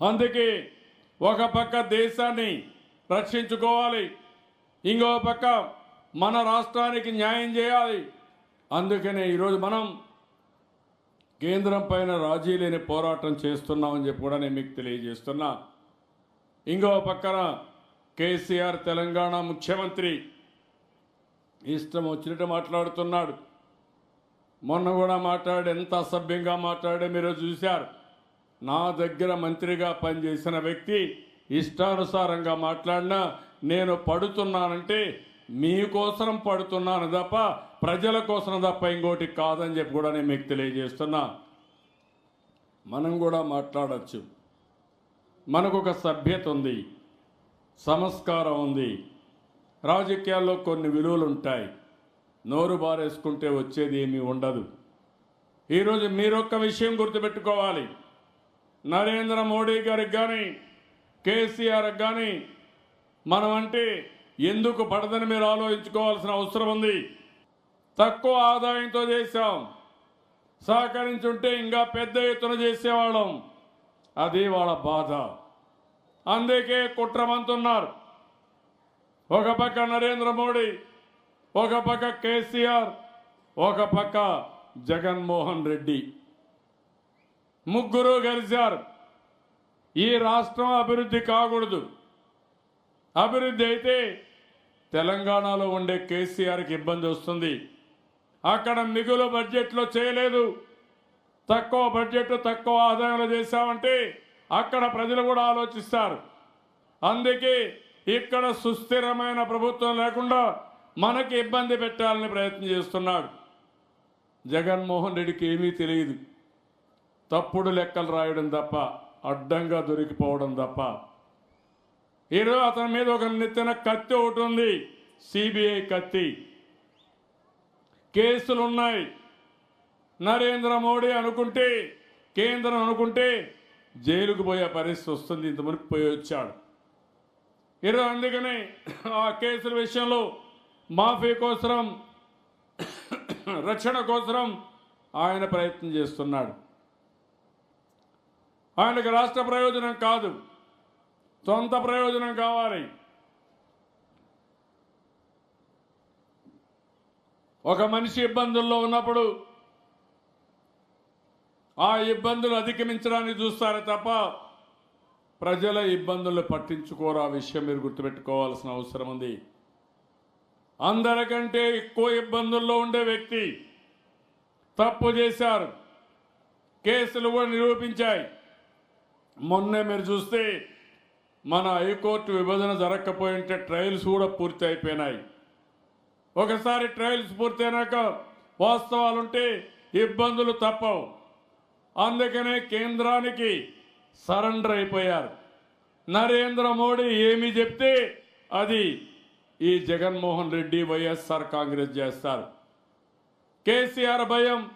అందుకే ఒక పక్క దేశాన్ని రక్షించుకోవాలి ఇంకో పక్క మన రాష్ట్రానికి న్యాయం చేయాలి. అందుకనే ఈరోజు మనం కేంద్రం పైన రాజీ లేని పోరాటం చేస్తున్నామని చెప్పి కూడా నేను మీకు తెలియజేస్తున్నా. ఇంకో పక్కన కేసీఆర్ తెలంగాణ ముఖ్యమంత్రి ఇష్టం వచ్చినట్టు మాట్లాడుతున్నాడు. మొన్న కూడా మాట్లాడి ఎంత అసభ్యంగా మాట్లాడే మీరు చూశారు. నా దగ్గర మంత్రిగా పనిచేసిన వ్యక్తి ఇష్టానుసారంగా మాట్లాడినా నేను పడుతున్నానంటే మీకోసం పడుతున్నాను తప్ప ప్రజల కోసం తప్ప ఇంకోటి కాదని చెప్పి కూడా నేను మీకు తెలియజేస్తున్నా. మనం కూడా మాట్లాడచ్చు. మనకు ఒక సభ్యత ఉంది. సంస్కారం ఉంది. రాజకీయాల్లో కొన్ని విలువలు ఉంటాయి నోరు బారేసుకుంటే వచ్చేది ఏమీ ఉండదు. ఈరోజు మీరొక్క విషయం గుర్తుపెట్టుకోవాలి. నరేంద్ర మోడీ గారికి కానీ కేసీఆర్కి కానీ మనం అంటే ఎందుకు పడదని మీరు ఆలోచించుకోవాల్సిన అవసరం ఉంది. తక్కువ ఆదాయంతో చేశాం. సహకరించుంటే ఇంకా పెద్ద ఎత్తున చేసేవాళ్ళం. అది వాళ్ళ బాధ. అందుకే కుట్రమంతున్నారు. ఒక పక్క నరేంద్ర మోడీ ఒక పక్క కేసీఆర్ ఒక పక్క జగన్మోహన్ రెడ్డి. ముగ్గురు కలిశారు ఈ రాష్ట్రం అభివృద్ధి కాకూడదు. అభివృద్ధి అయితే తెలంగాణలో ఉండే కేసీఆర్కి ఇబ్బంది వస్తుంది. అక్కడ మిగులు బడ్జెట్లో చేయలేదు. తక్కువ బడ్జెట్ తక్కువ ఆదాయంలో చేశామంటే అక్కడ ప్రజలు కూడా ఆలోచిస్తారు. అందుకే ఇక్కడ సుస్థిరమైన ప్రభుత్వం లేకుండా మనకి ఇబ్బంది పెట్టాలని ప్రయత్నం చేస్తున్నాడు. జగన్మోహన్ రెడ్డికి ఏమీ తెలియదు. తప్పుడు లెక్కలు రాయడం తప్ప అడ్డంగా దొరికిపోవడం తప్ప. ఈరోజు అతని మీద ఒక నెత్తిన కత్తి ఒకటి ఉంది. సిబిఐ కత్తి. కేసులు ఉన్నాయి. నరేంద్ర మోడీ అనుకుంటే కేంద్రం అనుకుంటే జైలుకు పోయే పరిస్థితి వస్తుంది. ఇంత మునికి పోయి వచ్చాడు. ఈరోజు అందుకని ఆ కేసుల విషయంలో మాఫీ కోసరం రక్షణ కోసరం ఆయన ప్రయత్నం చేస్తున్నాడు. ఆయనకు రాష్ట్ర ప్రయోజనం కాదు. సొంత ప్రయోజనం కావాలి. ఒక మనిషి ఇబ్బందుల్లో ఉన్నప్పుడు ఆ ఇబ్బందులు అధిగమించడానికి చూస్తారే తప్ప ప్రజల ఇబ్బందులు పట్టించుకోరు. ఆ విషయం మీరు గుర్తుపెట్టుకోవాల్సిన అవసరం ఉంది. అందరికంటే ఎక్కువ ఇబ్బందుల్లో ఉండే వ్యక్తి తప్పు చేశారు. కేసులు కూడా నిరూపించాయి. మొన్నే మీరు చూస్తే మన హైకోర్టు విభజన జరగకపోయింటే ట్రయల్స్ కూడా పూర్తి అయిపోయినాయి. ఒకసారి ట్రయల్స్ పూర్తయినాక వాస్తవాలుంటే ఇబ్బందులు తప్పవు. అందుకనే కేంద్రానికి సరెండర్ అయిపోయారు. నరేంద్ర మోడీ ఏమి చెప్తే అది ఈ జగన్మోహన్ రెడ్డి వైఎస్ఆర్ కాంగ్రెస్ చేస్తారు. కేసీఆర్ భయం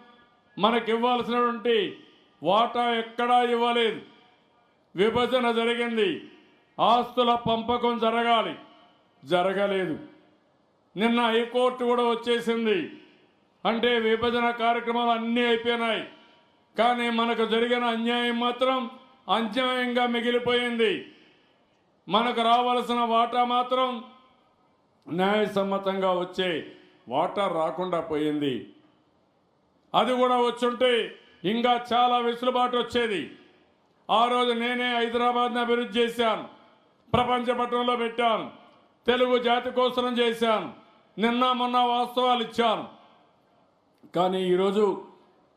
మనకి ఇవ్వాల్సినటువంటి వాటా ఎక్కడా ఇవ్వలేదు. విభజన జరిగింది. ఆస్తుల పంపకం జరగాలి. జరగలేదు. నిన్న హైకోర్టు కూడా వచ్చేసింది. అంటే విభజన కార్యక్రమాలు అన్నీ అయిపోయినాయి. కానీ మనకు జరిగిన అన్యాయం మాత్రం అన్యాయంగా మిగిలిపోయింది. మనకు రావాల్సిన వాటా మాత్రం న్యాయసమ్మతంగా వచ్చే వాటా రాకుండా పోయింది. అది కూడా వచ్చుంటే ఇంకా చాలా వెసులుబాటు వచ్చేది. ఆ రోజు నేనే హైదరాబాద్ని అభివృద్ధి చేశాను. ప్రపంచ పట్టణంలో పెట్టాను. తెలుగు జాతి కోసం చేశాను. నిన్న మొన్న వాస్తవాలు ఇచ్చాను. కానీ ఈరోజు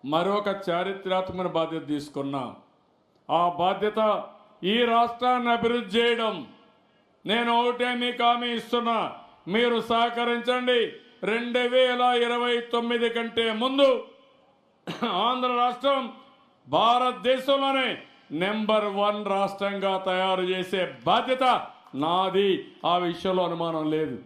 మరొక చారిత్రాత్మక బాధ్యత తీసుకున్నాం. ఆ బాధ్యత ఈ రాష్ట్రాన్ని అభివృద్ధి చేయడం. నేను ఒకటే మీకు హామీ ఇస్తున్నా. మీరు సహకరించండి. రెండు వేల ఇరవై తొమ్మిది కంటే ముందు ఆంధ్ర రాష్ట్రం భారతదేశంలోనే నెంబర్ వన్ రాష్ట్రంగా తయారు చేసే బాధ్యత నాది. ఆ విషయంలో అనుమానం లేదు.